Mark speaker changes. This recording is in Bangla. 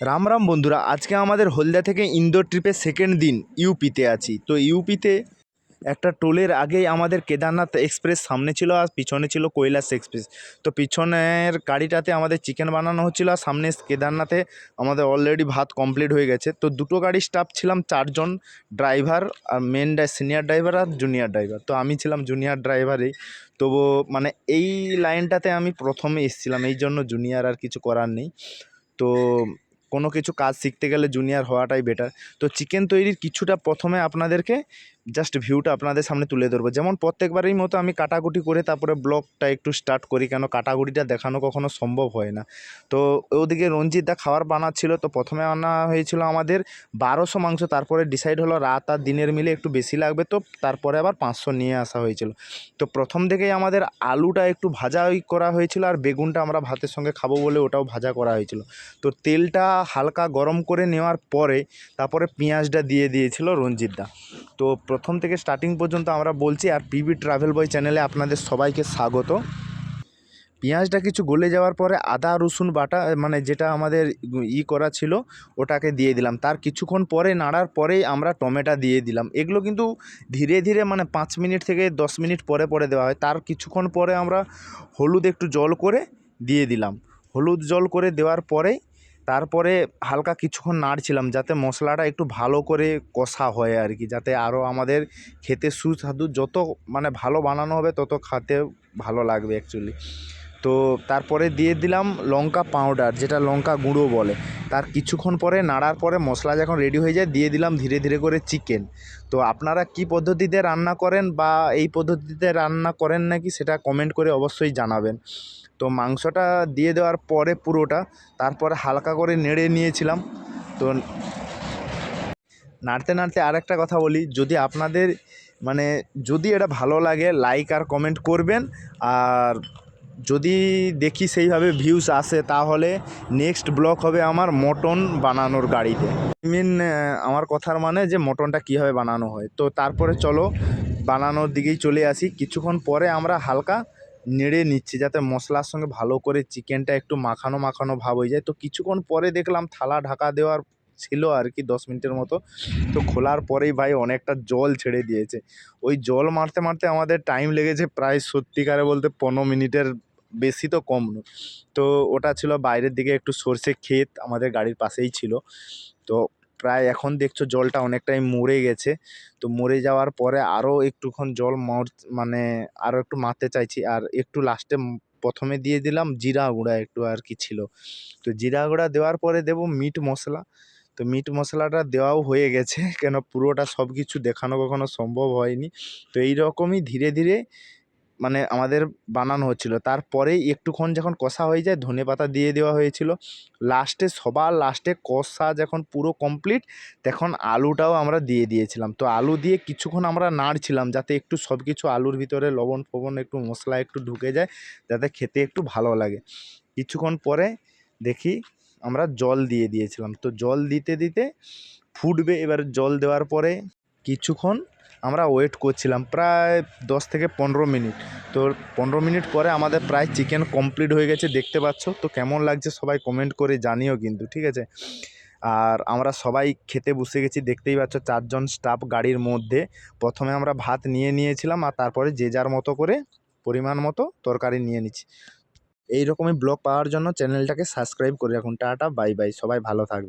Speaker 1: রাম রাম বন্ধুরা, আজকে আমাদের হলদিয়া থেকে ইন্দোর ট্রিপের সেকেন্ড দিন ইউপিতে আছি। তো ইউপিতে একটা টোলের আগেই আমাদের কেদারনাথ এক্সপ্রেস সামনে ছিল আর পিছনে ছিল কৈলাস এক্সপ্রেস তো পিছনের গাড়িটাতে আমাদের চিকেন বানানো হচ্ছিল আর সামনে কেদারনাথে আমাদের অলরেডি ভাত কমপ্লিট হয়ে গেছে। তো দুটো গাড়ির স্টাফ ছিলাম, চারজন ড্রাইভার আর মেন সিনিয়র ড্রাইভার আর জুনিয়র ড্রাইভার তো আমি ছিলাম জুনিয়র ড্রাইভারই তবু মানে এই লাইনটাতে আমি প্রথমে এসেছিলাম, এই জন্য জুনিয়র আর কিছু করার নেই। তো কোনো কিছু কাজ শিখতে গেলে জুনিয়র হওয়াটাই বেটার তো চিকেন তৈরির কিছুটা প্রথমে আপনাদেরকে জাস্ট ভিউটা আপনাদের সামনে তুলে ধরবো। যেমন প্রত্যেকবারের মতো আমি কাটাকুটি করে তারপরে ব্লগটা একটু স্টার্ট করি, কেন কাটাকুটিটা দেখানো কখনো সম্ভব হয় না। তো ওদিকে রঞ্জিত দা খাবার বানাচ্ছিল, তো প্রথমে আনা হয়েছিল আমাদের বারোশো মাংস, তারপরে ডিসাইড হলো রাত আর দিনের মিলে একটু বেশি লাগবে, তো তারপরে আবার পাঁচশো নিয়ে আসা হয়েছিল। তো প্রথম থেকেই আমাদের আলুটা একটু ভাজা করা হয়েছিল, আর বেগুনটা আমরা ভাতের সঙ্গে খাব বলে ওটাও ভাজা করা হয়েছিল। তো তেলটা হালকা গরম করে নেওয়ার পরে তারপরে পেঁয়াজটা দিয়ে দিয়েছিল রঞ্জিত দা। তো প্রথম থেকে স্টার্টিং পর্যন্ত আমরা বলছি আর পিবি ট্রাভেল বয় চ্যানেলে আপনাদের সবাইকে স্বাগত। পেঁয়াজটা কিছু গলে যাওয়ার পরে আদা, রসুন বাটা মানে যেটা আমাদের ই করা ছিল, ওটাকে দিয়ে দিলাম। তার কিছুক্ষণ পরে, নাড়ার পরেই আমরা টমেটো দিয়ে দিলাম। এগুলো কিন্তু ধীরে ধীরে মানে পাঁচ মিনিট থেকে দশ মিনিট পরে পরে দেওয়া হয়। তার কিছুক্ষণ পরে আমরা হলুদ একটু জল করে দিয়ে দিলাম। হলুদ জল করে দেওয়ার পরেই তারপরে হালকা কিছুক্ষণ নাড়ছিলাম যাতে মশলাটা একটু ভালো করে কষা হয় আর কি, যাতে আরও আমাদের খেতে সুস্বাদু যত মানে ভালো বানানো হবে তত খেতে ভালো লাগবে অ্যাকচুয়ালি তো তারপরে দিয়ে দিলাম লঙ্কা পাউডার যেটা লঙ্কা গুঁড়ো বলে। তার কিছুক্ষণ পরে নাড়ার পরে মশলা যখন রেডি হয়ে যায় দিয়ে দিলাম ধীরে ধীরে করে চিকেন তো আপনারা কি পদ্ধতিতে রান্না করেন বা এই পদ্ধতিতে রান্না করেন নাকি সেটা কমেন্ট করে অবশ্যই জানাবেন। তো মাংসটা দিয়ে দেওয়ার পরে পুরোটা, তারপরে হালকা করে নেড়ে নিয়েছিলাম। তো নাড়তে নাড়তে আরেকটা কথা বলি, যদি আপনাদের মানে যদি এটা ভালো লাগে লাইক আর কমেন্ট করবেন। আর যদি দেখি সেইভাবে ভিউস আসে, তাহলে নেক্সট ব্লক হবে আমার মটন বানানোর গাড়িতে। মিন আমার কথার মানে যে মটনটা কীভাবে বানানো হয়। তো তারপরে চলো, বানানোর দিকেই চলে আসি। কিছুক্ষণ পরে আমরা হালকা নেড়ে নিচ্ছি যাতে মশলার সঙ্গে ভালো করে চিকেনটা একটু মাখানো মাখানো ভাব হয়ে যায়। তো কিছুক্ষণ পরে দেখলাম থালা ঢাকা দেওয়ার ছিল আর কি দশ মিনিটের মতো। তো খোলার পরেই ভাই অনেকটা জল ছেড়ে দিয়েছে। ওই জল মারতে মারতে আমাদের টাইম লেগেছে প্রায় সত্যিকারে বলতে পনেরো মিনিটের বেশি তো কম নয়। তো ওটা ছিল বাইরের দিকে একটু সর্ষে ক্ষেত আমাদের গাড়ির পাশেই ছিল। তো প্রায় এখন দেখছ জলটা অনেকটাই মরে গেছে। তো মরে যাওয়ার পরে আরও একটুক্ষণ জল মর মানে আরও একটু মারতে চাইছি। আর একটু লাস্টে প্রথমে দিয়ে দিলাম জিরা গুঁড়া একটু আর কি ছিল। তো জিরা গুঁড়া দেওয়ার পরে দেবো মিট মশলা। তো মিট মশলাটা দেওয়াও হয়ে গেছে। কেন পুরোটা সব কিছু দেখানো কখনো সম্ভব হয়নি। তো এই রকমই ধীরে ধীরে মানে আমাদের বানানো হচ্ছিল। তারপরেই একটুক্ষণ যখন কষা হয়ে যায়, ধনে পাতা দিয়ে দেওয়া হয়েছিল। লাস্টে সবার লাস্টে কষা যখন পুরো কমপ্লিট তখন আলুটাও আমরা দিয়ে দিয়েছিলাম। তো আলু দিয়ে কিছুক্ষণ আমরা নাড়ছিলাম যাতে একটু সব কিছু আলুর ভিতরে লবণ ফবণ, একটু মশলা একটু ঢুকে যায়, যাতে খেতে একটু ভালো লাগে। কিছুক্ষণ পরে দেখি আমরা জল দিয়ে দিয়েছিলাম। তো জল দিতে দিতে ফুটবে। এবার জল দেওয়ার পরে কিছুক্ষণ আমরা ওয়েট করছিলাম প্রায় দশ থেকে পনেরো মিনিট। তো পনেরো মিনিট পরে আমাদের প্রায় চিকেন কমপ্লিট হয়ে গেছে, দেখতে পাচ্ছ? তো কেমন লাগছে সবাই কমেন্ট করে জানিও কিন্তু, ঠিক আছে? আর আমরা সবাই খেতে বসে গেছি, দেখতেই পাচ্ছ চারজন স্টাফ গাড়ির মধ্যে। প্রথমে আমরা ভাত নিয়ে নিয়েছিলাম আর তারপরে যে যার মতো করে পরিমাণ মতো তরকারি নিয়ে নিচ্ছি। এই রকমই ব্লগ পাওয়ার জন্য চ্যানেলটাকে সাবস্ক্রাইব করে রাখুন। টাটা বাই বাই সবাই ভালো থাকবে